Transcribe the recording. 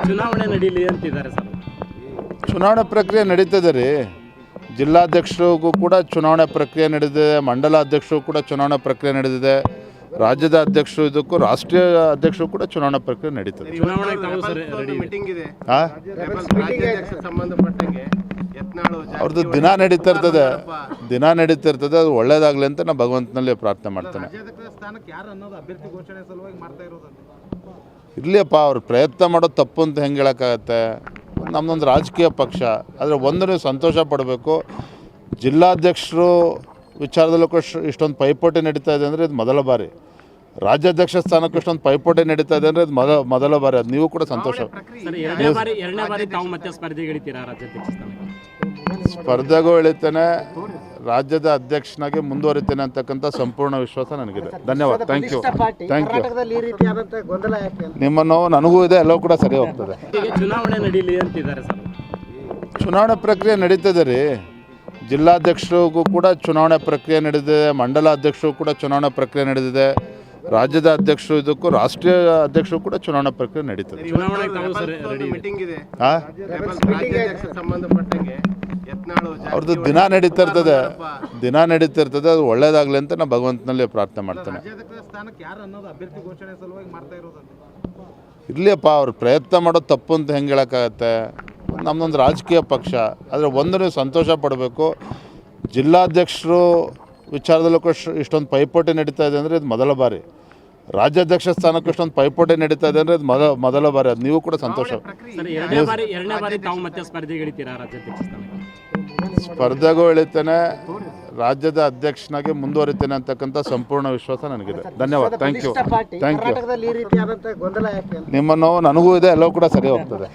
ಚುನಾವಣೆ ನಡೀಲಿ ಅಂತಿದ್ದಾರೆ ಸರ್. ಚುನಾವಣೆ ಪ್ರಕ್ರಿಯೆ ನಡೀತದೆ ರೀ. ಜಿಲ್ಲಾಧ್ಯಕ್ಷರಿಗೂ ಕೂಡ ಚುನಾವಣೆ ಪ್ರಕ್ರಿಯೆ ನಡೆದಿದೆ ಮಂಡಲ ಅಧ್ಯಕ್ಷರು ಕೂಡ ಚುನಾವಣೆ ಪ್ರಕ್ರಿಯೆ ನಡೆದಿದೆ ರಾಜ್ಯದ ಅಧ್ಯಕ್ಷರು ಇದಕ್ಕೂ ರಾಷ್ಟ್ರೀಯ ಅಧ್ಯಕ್ಷರು ಕೂಡ ಚುನಾವಣಾ ಪ್ರಕ್ರಿಯೆ ನಡೀತದೆ ತಾವು ಸರ್ ರೆಡಿ ಅವ್ರದ್ದು ದಿನ ನಡೀತಾ ಇರ್ತದೆ. ದಿನ ನಡೀತಾ ಇರ್ತದೆ ಅದು ಒಳ್ಳೇದಾಗಲಿ ಅಂತ ನಾನು ಭಗವಂತನಲ್ಲಿ ಪ್ರಾರ್ಥನೆ ಮಾಡ್ತೇನೆ. ಇರಲಿಯಪ್ಪ, ಅವ್ರು ಪ್ರಯತ್ನ ಮಾಡೋದು ತಪ್ಪು ಅಂತ ಹೆಂಗೆ ಹೇಳೋಕ್ಕಾಗತ್ತೆ? ನಮ್ಮದೊಂದು ರಾಜಕೀಯ ಪಕ್ಷ, ಆದರೆ ಒಂದನ್ನು ಸಂತೋಷ ಪಡಬೇಕು. ಜಿಲ್ಲಾಧ್ಯಕ್ಷರು ವಿಚಾರದಲ್ಲೂ ಕೂಡ ಇಷ್ಟೊಂದು ಪೈಪೋಟಿ ನಡೀತಾ ಇದೆ ಅಂದರೆ ಇದು ಮೊದಲ ಬಾರಿ. ರಾಜ್ಯಾಧ್ಯಕ್ಷ ಸ್ಥಾನಕ್ಕೆ ಒಂದು ಪೈಪೋಟಿ ನಡೀತಾ ಇದೆ ಅಂದರೆ ಮೊದ ಮೊದಲ ಬಾರಿ. ಅದು ನೀವು ಕೂಡ ಸಂತೋಷ. ಸರ್ ಎರಡನೇ ಬಾರಿ ಎರಡನೇ ಬಾರಿ ತಾವು ಮತ್ತೆ ಸ್ಪರ್ಧೆಗಿಳಿತೀರಾ ರಾಜ್ಯಾಧ್ಯಕ್ಷ ಸ್ಥಾನಕ್ಕೆ? ಸ್ಪರ್ಧೆಗೂ ಎಳಿತೇನೆ ರಾಜ್ಯದ ಅಧ್ಯಕ್ಷನಾಗಿ ಮುಂದುವರಿತೇನೆ ಅಂತಕ್ಕಂಥ ಸಂಪೂರ್ಣ ವಿಶ್ವಾಸ ನನಗಿದೆ. ಧನ್ಯವಾದ. ಥ್ಯಾಂಕ್ ಯು ಥ್ಯಾಂಕ್ ಯು ಕರ್ನಾಟಕದಲ್ಲಿ ಈ ರೀತಿಯಾದಂಥ ಗೊಂದಲ ಯಾಕೆ ಅಂತ? ನಿಮ್ಮ ನೋವು ನನಗೂ ಇದೆ ಎಲ್ಲವೂ ಕೂಡ ಸರಿ ಹೋಗ್ತದೆ. ಈಗ ಚುನಾವಣೆ ನಡೀಲಿ ಅಂತಿದ್ದಾರೆ ಸರ್. ಚುನಾವಣೆ ಪ್ರಕ್ರಿಯೆ ನಡೀತದೆ ರೀ. ಜಿಲ್ಲಾಧ್ಯಕ್ಷರಿಗೂ ಕೂಡ ಚುನಾವಣೆ ಪ್ರಕ್ರಿಯೆ ನಡೆದಿದೆ ಮಂಡಲ ಅಧ್ಯಕ್ಷರು ಕೂಡ ಚುನಾವಣೆ ಪ್ರಕ್ರಿಯೆ ನಡೆದಿದೆ. ರಾಜ್ಯದ ಅಧ್ಯಕ್ಷರು ಇದಕ್ಕೂ ರಾಷ್ಟ್ರೀಯ ಅಧ್ಯಕ್ಷರು ಕೂಡ ಚುನಾವಣಾ ಪ್ರಕ್ರಿಯೆ ನಡೀತದೆ. ಅವ್ರದ್ದು ದಿನ ನಡೀತಾ ಇರ್ತದೆ ದಿನ ನಡೀತಾ ಇರ್ತದೆ ಅದು ಒಳ್ಳೇದಾಗಲಿ ಅಂತ ನಾನು ಭಗವಂತನಲ್ಲಿ ಪ್ರಾರ್ಥನೆ ಮಾಡ್ತೇನೆ. ರಾಜ್ಯಾಧ್ಯಕ್ಷ ಸ್ಥಾನಕ್ಕೆ ಯಾರು ಅನ್ನೋದು ಅಭ್ಯರ್ಥಿ ಘೋಷಣೆ ಸಲುವಾಗಿ ಮಾಡ್ತಾ ಇರೋದಂತೆ ಇರಲಿಯಪ್ಪ ಅವ್ರು ಪ್ರಯತ್ನ ಮಾಡೋದು ತಪ್ಪು ಅಂತ ಹೆಂಗೆ ಹೇಳೋಕ್ಕಾಗತ್ತೆ? ನಮ್ಮದೊಂದು ರಾಜಕೀಯ ಪಕ್ಷ ಆದರೆ ಒಂದು ನೀವು ಸಂತೋಷ ಪಡಬೇಕು. ಜಿಲ್ಲಾಧ್ಯಕ್ಷರು ವಿಚಾರದಲ್ಲೂ ಕೂಡ ಇಷ್ಟೊಂದು ಪೈಪೋಟಿ ನಡೀತಾ ಇದೆ ಅಂದರೆ ಇದು ಮೊದಲ ಬಾರಿ. ರಾಜ್ಯಾಧ್ಯಕ್ಷ ಸ್ಥಾನಕ್ಕೆ ಇಷ್ಟೊಂದು ಪೈಪೋಟಿ ನಡೀತಾ ಇದೆ ಅಂದರೆ ಮೊದ ಮೊದಲ ಬಾರಿ ಅದು ನೀವು ಕೂಡ ಸಂತೋಷ. ಸರ್ ಎರಡನೇ ಬಾರಿ ಎರಡನೇ ಬಾರಿ ತಾವು ಮತ್ತೆ ಸ್ಪರ್ಧೆಗಿಳಿತೀರಾ ರಾಜ್ಯಾಧ್ಯಕ್ಷ ಸ್ಥಾನಕ್ಕೆ? ಸ್ಪರ್ಧೆಗೂ ಎಳಿತೇನೆ ರಾಜ್ಯದ ಅಧ್ಯಕ್ಷನಾಗಿ ಮುಂದುವರಿತೇನೆ ಅಂತಕ್ಕಂಥ ಸಂಪೂರ್ಣ ವಿಶ್ವಾಸ ನನಗಿದೆ. ಧನ್ಯವಾದ. ಥ್ಯಾಂಕ್ ಯು ಥ್ಯಾಂಕ್ ಯು ಕರ್ನಾಟಕದಲ್ಲಿ ಈ ರೀತಿಯಾದಂಥ ಗೊಂದಲ ಯಾಕೆ ಅಂತ. ನಿಮ್ಮ ನೋವು ನನಗೂ ಇದೆ ಎಲ್ಲವೂ ಕೂಡ ಸರಿ ಹೋಗ್ತದೆ.